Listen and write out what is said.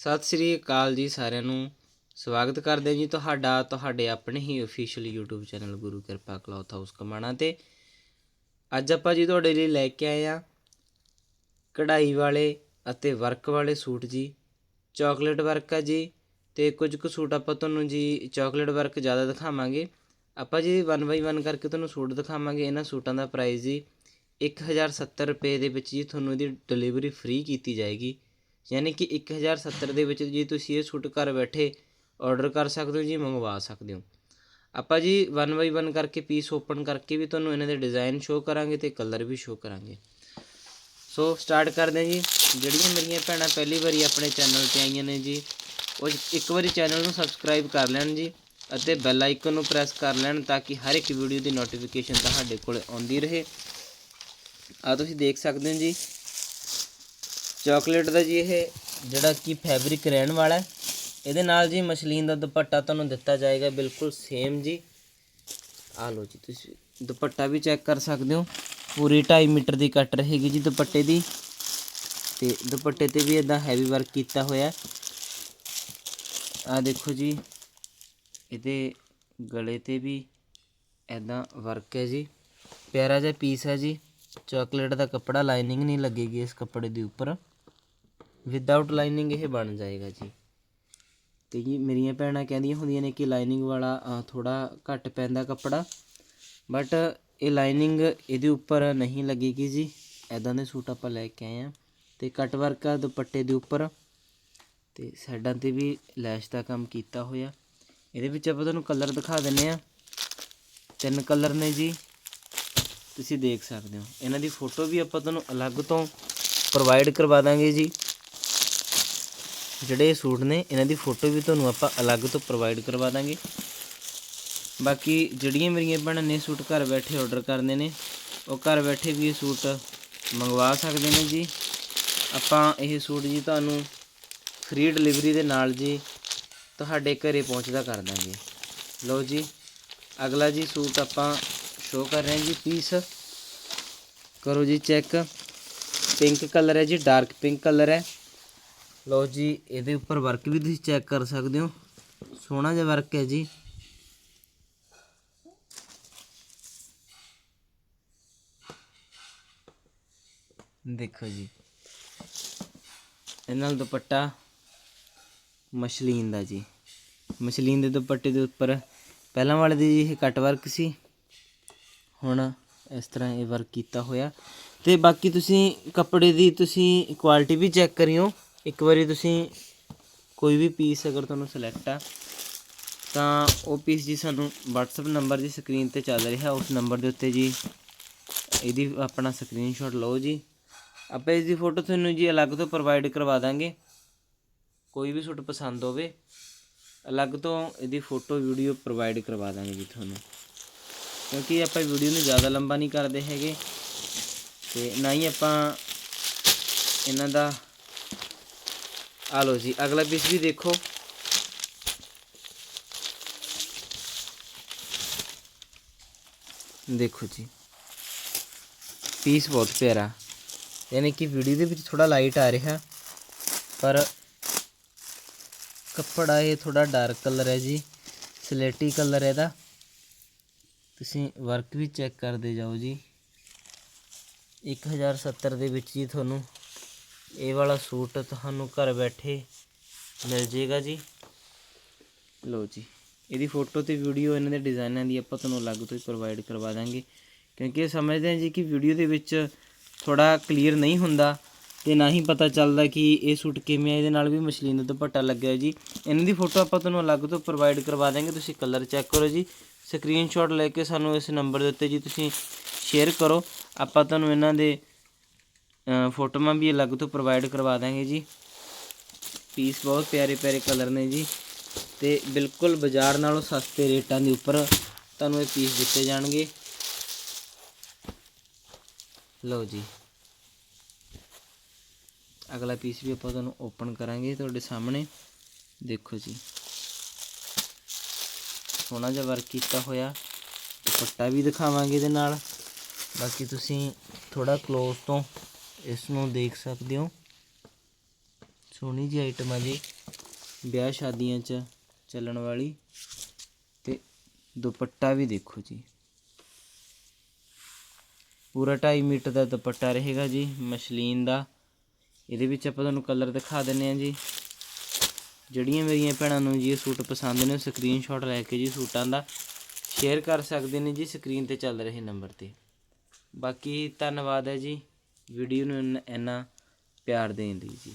ਸਤਿ ਸ੍ਰੀ ਅਕਾਲ ਜੀ ਸਾਰਿਆਂ ਨੂੰ। ਸਵਾਗਤ ਕਰਦੇ ਹਾਂ ਜੀ ਤੁਹਾਡਾ, ਤੁਹਾਡੇ ਆਪਣੇ ਹੀ official YouTube channel Guru Kirpa cloth house Kamana ਤੇ। ਅੱਜ ਆਪਾਂ ਜੀ ਤੁਹਾਡੇ ਲਈ ਲੈ ਕੇ ਆਏ ਆ ਕਢਾਈ ਵਾਲੇ ਅਤੇ ਵਰਕ ਵਾਲੇ ਸੂਟ ਜੀ। ਚਾਕਲੇਟ ਵਰਕ ਆ ਜੀ ਤੇ ਕੁਝ ਕੁ ਸੂਟ ਆਪਾਂ ਤੁਹਾਨੂੰ ਜੀ ਚਾਕਲੇਟ ਵਰਕ ਜ਼ਿਆਦਾ ਦਿਖਾਵਾਂਗੇ। ਆਪਾਂ ਜੀ 1 ਬਾਈ 1 ਕਰਕੇ ਤੁਹਾਨੂੰ ਸੂਟ ਦਿਖਾਵਾਂਗੇ। ਇਹਨਾਂ ਸੂਟਾਂ ਦਾ ਪ੍ਰਾਈਸ ਜੀ 1070 ਰੁਪਏ ਦੇ ਵਿੱਚ ਜੀ ਤੁਹਾਨੂੰ ਇਹਦੀ ਡਿਲੀਵਰੀ ਫ੍ਰੀ ਕੀਤੀ ਜਾਏਗੀ। ਯਾਨੀ ਕਿ 1070 ਦੇ ਵਿੱਚ ਜੀ ਤੁਸੀਂ ਇਹ ਸੂਟ ਘਰ ਬੈਠੇ ਆਰਡਰ ਕਰ ਸਕਦੇ ਹੋ ਜੀ, ਮੰਗਵਾ ਸਕਦੇ ਹੋ। ਆਪਾਂ ਜੀ 1 ਬਾਈ 1 ਕਰਕੇ ਪੀਸ ਓਪਨ ਕਰਕੇ ਵੀ ਤੁਹਾਨੂੰ ਇਹਨਾਂ ਦੇ ਡਿਜ਼ਾਈਨ ਸ਼ੋਅ ਕਰਾਂਗੇ ਤੇ ਕਲਰ ਵੀ ਸ਼ੋਅ ਕਰਾਂਗੇ। ਸੋ ਸਟਾਰਟ ਕਰਦੇ ਹਾਂ ਜੀ। ਜਿਹੜੀਆਂ ਮੇਰੀਆਂ ਭੈਣਾਂ ਪਹਿਲੀ ਵਾਰੀ ਆਪਣੇ ਚੈਨਲ ਤੇ ਆਈਆਂ ਨੇ ਜੀ, ਉਹ ਇੱਕ ਵਾਰੀ ਚੈਨਲ ਨੂੰ ਸਬਸਕ੍ਰਾਈਬ ਕਰ ਲੈਣ ਜੀ ਅਤੇ ਬੈਲ ਆਈਕਨ ਨੂੰ ਪ੍ਰੈਸ ਕਰ ਲੈਣ ਤਾਂ ਕਿ ਹਰ ਇੱਕ ਵੀਡੀਓ ਦੀ ਨੋਟੀਫਿਕੇਸ਼ਨ ਤੁਹਾਡੇ ਕੋਲ ਆਉਂਦੀ ਰਹੇ। ਆ ਤੁਸੀਂ ਦੇਖ ਸਕਦੇ ਹੋ ਜੀ ਚਾਕਲੇਟ ਦਾ ਜੀ ਇਹ। ਜਿਹੜਾ ਕਿ ਫੈਬਰਿਕ ਰਹਿਣ ਵਾਲਾ ਹੈ। ਇਹਦੇ ਨਾਲ ਜੀ ਮਸ਼ਲੀਨ ਦਾ ਦੁਪੱਟਾ ਤੁਹਾਨੂੰ ਦਿੱਤਾ ਜਾਏਗਾ, ਬਿਲਕੁਲ ਸੇਮ ਜੀ। ਆ ਲਓ ਜੀ, ਤੁਸੀਂ ਦੁਪੱਟਾ ਵੀ ਚੈੱਕ ਕਰ ਸਕਦੇ ਹੋ। ਪੂਰੀ 2.5 ਮੀਟਰ ਦੀ ਕੱਟ ਰਹੇਗੀ ਜੀ ਦੁਪੱਟੇ ਦੀ। ਤੇ ਦੁਪੱਟੇ ਤੇ ਵੀ ਇਦਾਂ ਹੈਵੀ ਵਰਕ ਕੀਤਾ ਹੋਇਆ ਆ ਦੇਖੋ ਜੀ, ਇਹਦੇ ਗਲੇ ਤੇ ਵੀ ਇਦਾਂ ਵਰਕ ਹੈ ਜੀ। ਪਿਆਰਾ ਜਿਹਾ ਪੀਸ ਹੈ ਜੀ। ਚਾਕਲੇਟ ਦਾ ਕੱਪੜਾ ਲਾਈਨਿੰਗ ਨਹੀਂ ਲੱਗੇਗੀ ਇਸ ਕੱਪੜੇ ਦੇ ਉੱਪਰ। ਵਿਦਆਊਟ ਲਾਈਨਿੰਗ ਇਹ ਬਣ ਜਾਏਗਾ ਜੀ। ਤੇ ਜੀ ਮੇਰੀਆਂ ਭੈਣਾਂ ਕਹਿੰਦੀਆਂ ਹੁੰਦੀਆਂ ਨੇ ਕਿ ਲਾਈਨਿੰਗ ਵਾਲਾ ਥੋੜਾ ਘੱਟ ਪੈਂਦਾ ਕੱਪੜਾ। ਬਟ ਇਹ ਲਾਈਨਿੰਗ ਇਹਦੇ ਉੱਪਰ ਨਹੀਂ ਲੱਗੇਗੀ ਜੀ। ਐਦਾਂ ਦੇ ਸੂਟ ਆਪਾਂ ਲੈ ਕੇ ਆਏ ਆ ਤੇ ਕਟ ਵਰਕ ਆ ਦੁਪੱਟੇ ਦੇ ਉੱਪਰ। ਤੇ ਸਾਈਡਾਂ ਤੇ ਵੀ ਲੈਸ਼ ਦਾ ਕੰਮ ਕੀਤਾ ਹੋਇਆ। ਇਹਦੇ ਵਿੱਚ ਆਪਾਂ ਤੁਹਾਨੂੰ ਕਲਰ ਦਿਖਾ ਦਿੰਨੇ ਆ ਤਿੰਨ ਕਲਰ ਨੇ ਜੀ। ਤੁਸੀਂ ਦੇਖ ਸਕਦੇ ਹੋ। ਇਹਨਾਂ ਦੀ ਫੋਟੋ ਵੀ ਆਪਾਂ ਤੁਹਾਨੂੰ ਅਲੱਗ ਤੋਂ ਪ੍ਰੋਵਾਈਡ ਕਰਵਾ ਦਾਂਗੇ ਜੀ। ਜਿਹੜੇ ਸੂਟ ਨੇ, ਇਹਨਾਂ ਦੀ ਫੋਟੋ ਵੀ ਤੁਹਾਨੂੰ ਆਪਾਂ ਅਲੱਗ ਤੋਂ ਪ੍ਰੋਵਾਈਡ ਕਰਵਾ ਦਾਂਗੇ। ਬਾਕੀ ਜਿਹੜੀਆਂ ਮੇਰੀਆਂ ਭੈਣਾਂ ਨੇ ਸੂਟ ਘਰ ਬੈਠੇ ਆਰਡਰ ਕਰਨੇ ਨੇ, ਉਹ ਘਰ ਬੈਠੇ ਵੀ ਇਹ ਸੂਟ ਮੰਗਵਾ ਸਕਦੇ ਨੇ ਜੀ। ਆਪਾਂ ਇਹ ਸੂਟ ਜੀ ਤੁਹਾਨੂੰ ਫ੍ਰੀ ਡਿਲੀਵਰੀ ਦੇ ਨਾਲ ਜੀ ਤੁਹਾਡੇ ਘਰੇ ਪਹੁੰਚਦਾ ਕਰ ਦਾਂਗੇ। ਲਓ ਜੀ, ਅਗਲਾ ਜੀ ਸੂਟ ਆਪਾਂ ਸ਼ੋ ਕਰ ਰਹੇ ਹਾਂ ਜੀ ਪੀਸ ਕਰੋ ਜੀ ਚੈੱਕ ਪਿੰਕ ਕਲਰ ਹੈ ਜੀ ਡਾਰਕ ਪਿੰਕ ਕਲਰ ਹੈ। ਲਓ ਜੀ, ਇਹਦੇ ਉੱਪਰ ਵਰਕ ਵੀ ਤੁਸੀਂ ਚੈੱਕ ਕਰ ਸਕਦੇ ਹੋ। ਸੋਹਣਾ ਜਿਹਾ ਵਰਕ ਹੈ ਜੀ। ਦੇਖੋ ਜੀ। ਇਹ ਨਾਲ ਦੁਪੱਟਾ ਮਸ਼ਲੀਨ ਦਾ ਜੀ। ਮਸ਼ਲੀਨ ਦੇ ਦੁਪੱਟੇ ਦੇ ਉੱਪਰ ਪਹਿਲਾਂ ਵਾਲੇ ਦੀ ਇਹ ਕੱਟ ਵਰਕ ਸੀ। ਹੁਣ ਇਸ ਤਰ੍ਹਾਂ ਇਹ ਵਰਕ ਕੀਤਾ ਹੋਇਆ। ਤੇ ਬਾਕੀ ਤੁਸੀਂ ਕੱਪੜੇ ਦੀ ਤੁਸੀਂ ਕੁਆਲਿਟੀ ਵੀ ਚੈੱਕ ਕਰਿਓ। ਇੱਕ ਵਾਰੀ ਤੁਸੀਂ ਕੋਈ ਵੀ ਪੀਸ ਅਗਰ ਤੁਹਾਨੂੰ ਸਿਲੈਕਟ ਆ, ਤਾਂ ਉਹ ਪੀਸ ਜੀ ਸਾਨੂੰ WhatsApp ਨੰਬਰ ਦੀ ਸਕਰੀਨ ਤੇ ਚੱਲ ਰਿਹਾ। ਉਸ ਨੰਬਰ ਦੇ ਉੱਤੇ ਜੀ ਇਹਦੀ ਆਪਣਾ ਸਕਰੀਨਸ਼ਾਟ ਲਓ ਜੀ। ਆਪਾਂ ਇਸ ਦੀ ਫੋਟੋ ਤੁਹਾਨੂੰ ਜੀ ਅਲੱਗ ਤੋਂ ਪ੍ਰੋਵਾਈਡ ਕਰਵਾ ਦਾਂਗੇ। ਕੋਈ ਵੀ ਸੂਟ ਪਸੰਦ ਹੋਵੇ, ਅਲੱਗ ਤੋਂ ਇਹਦੀ ਫੋਟੋ ਵੀਡੀਓ ਪ੍ਰੋਵਾਈਡ ਕਰਵਾ ਦਾਂਗੇ ਜੀ ਤੁਹਾਨੂੰ। ਕਿਉਂਕਿ ਆਪਾਂ ਵੀਡੀਓ ਨੂੰ ਜ਼ਿਆਦਾ ਲੰਬਾ ਨਹੀਂ ਕਰਦੇ ਹੈਗੇ, ਤੇ ਨਾ ਹੀ ਆਪਾਂ ਇਹਨਾਂ ਦਾ ਆ ਲਓ ਜੀ, ਅਗਲਾ ਪੀਸ ਵੀ ਦੇਖੋ। ਦੇਖੋ ਜੀ ਪੀਸ ਬਹੁਤ ਪਿਆਰਾ। ਯਾਨੀ ਕਿ ਵੀਡੀਓ ਦੇ ਵਿੱਚ ਥੋੜਾ ਲਾਈਟ ਆ ਰਿਹਾ, ਪਰ ਕੱਪੜਾ ਇਹ ਥੋੜਾ ਡਾਰਕ ਕਲਰ ਹੈ ਜੀ, ਸਲੇਟੀ ਕਲਰ ਹੈ ਇਹਦਾ। ਤੁਸੀਂ ਵਰਕ ਵੀ ਚੈੱਕ ਕਰਦੇ ਜਾਓ ਜੀ। 1070 ਦੇ ਵਿੱਚ ਜੀ ਤੁਹਾਨੂੰ ਇਹ ਵਾਲਾ ਸੂਟ ਤੁਹਾਨੂੰ ਘਰ ਬੈਠੇ ਮਿਲ ਜੇਗਾ ਜੀ। ਲਓ ਜੀ, ਇਹਦੀ ਫੋਟੋ ਤੇ ਵੀਡੀਓ, ਇਹਨਾਂ ਦੇ ਡਿਜ਼ਾਈਨਾਂ ਦੀ ਆਪਾਂ ਤੁਹਾਨੂੰ ਅਲੱਗ ਤੋਂ ਹੀ ਪ੍ਰੋਵਾਈਡ ਕਰਵਾ ਦਾਂਗੇ। ਕਿਉਂਕਿ ਇਹ ਸਮਝਦੇ ਹਾਂ ਜੀ ਕਿ ਵੀਡੀਓ ਦੇ ਵਿੱਚ ਥੋੜਾ ਕਲੀਅਰ ਨਹੀਂ ਹੁੰਦਾ ਤੇ ਨਾ ਹੀ ਪਤਾ ਚੱਲਦਾ ਕਿ ਇਹ ਸੂਟ ਕਿਵੇਂ ਆ, ਇਹਦੇ ਨਾਲ ਵੀ ਮਸ਼ਲੀਨ ਦਾ ਦੁਪੱਟਾ ਲੱਗਿਆ ਜੀ। ਇਹਨਾਂ ਦੀ ਫੋਟੋ ਆਪਾਂ ਤੁਹਾਨੂੰ ਅਲੱਗ ਤੋਂ ਪ੍ਰੋਵਾਈਡ ਕਰਵਾ ਦਾਂਗੇ, ਤੁਸੀਂ ਕਲਰ ਚੈੱਕ ਕਰੋ ਜੀ। ਸਕਰੀਨਸ਼ਾਟ ਲੈ ਕੇ ਸਾਨੂੰ ਇਸ ਨੰਬਰ ਦੇ ਉੱਤੇ ਜੀ ਤੁਸੀਂ ਸ਼ੇਅਰ ਕਰੋ। ਆਪਾਂ ਤੁਹਾਨੂੰ ਇਹਨਾਂ ਦੇ ਫੋਟੋਆਂ ਵੀ ਅਲੱਗ ਤੋਂ ਪ੍ਰੋਵਾਈਡ ਕਰਵਾ ਦਾਂਗੇ ਜੀ। ਪੀਸ ਬਹੁਤ ਪਿਆਰੇ ਪਿਆਰੇ ਕਲਰ ਨੇ ਜੀ। ਤੇ ਬਿਲਕੁਲ ਬਾਜ਼ਾਰ ਨਾਲੋਂ ਸਸਤੇ ਰੇਟਾਂ ਦੇ ਉੱਪਰ ਤੁਹਾਨੂੰ ਇਹ ਪੀਸ ਦਿੱਤੇ ਜਾਣਗੇ। ਲਓ ਜੀ। ਅਗਲਾ ਪੀਸ ਵੀ ਆਪਾਂ ਤੁਹਾਨੂੰ ਓਪਨ ਕਰਾਂਗੇ ਤੁਹਾਡੇ ਸਾਹਮਣੇ। ਦੇਖੋ ਜੀ। ਸੋਹਣਾ ਜਿਹਾ ਵਰਕ ਕੀਤਾ ਹੋਇਆ। ਦੁਪੱਟਾ ਵੀ ਦਿਖਾਵਾਂਗੇ ਇਹਦੇ ਨਾਲ। ਬਾਕੀ ਤੁਸੀਂ ਥੋੜਾ ক্লোਜ਼ ਤੋਂ ਇਸ ਨੂੰ ਦੇਖ ਸਕਦੇ ਹੋ। ਸੋਹਣੀ ਜੀ ਆਈਟਮ ਆ ਜੀ। ਵਿਆਹ ਸ਼ਾਦੀਆਂ 'ਚ ਚੱਲਣ ਵਾਲੀ ਤੇ ਦੁਪੱਟਾ ਵੀ ਦੇਖੋ ਜੀ। ਪੂਰਾ 2.5 ਮੀਟਰ ਦਾ ਦੁਪੱਟਾ ਰਹੇਗਾ ਜੀ, ਮਸ਼ਲੀਨ ਦਾ। ਇਹਦੇ ਵਿੱਚ ਆਪਾਂ ਤੁਹਾਨੂੰ ਕਲਰ ਦਿਖਾ ਦਿੰਨੇ ਆ ਜੀ। ਜਿਹੜੀਆਂ ਮੇਰੀਆਂ ਭੈਣਾਂ ਨੂੰ ਜੀ ਇਹ ਸੂਟ ਪਸੰਦ ਨੇ ਸਕਰੀਨਸ਼ਾਟ ਲੈ ਕੇ ਜੀ ਸੂਟਾਂ ਦਾ। ਸ਼ੇਅਰ ਕਰ ਸਕਦੇ ਨੇ ਜੀ ਸਕਰੀਨ ਤੇ ਚੱਲ ਰਹੇ ਨੰਬਰ ਤੇ। ਬਾਕੀ ਧੰਨਵਾਦ ਹੈ ਜੀ। ਵੀਡੀਓ ਨੂੰ ਇੰਨਾ- ਇੰਨਾ ਪਿਆਰ ਦੇਣ ਲਈ ਜੀ।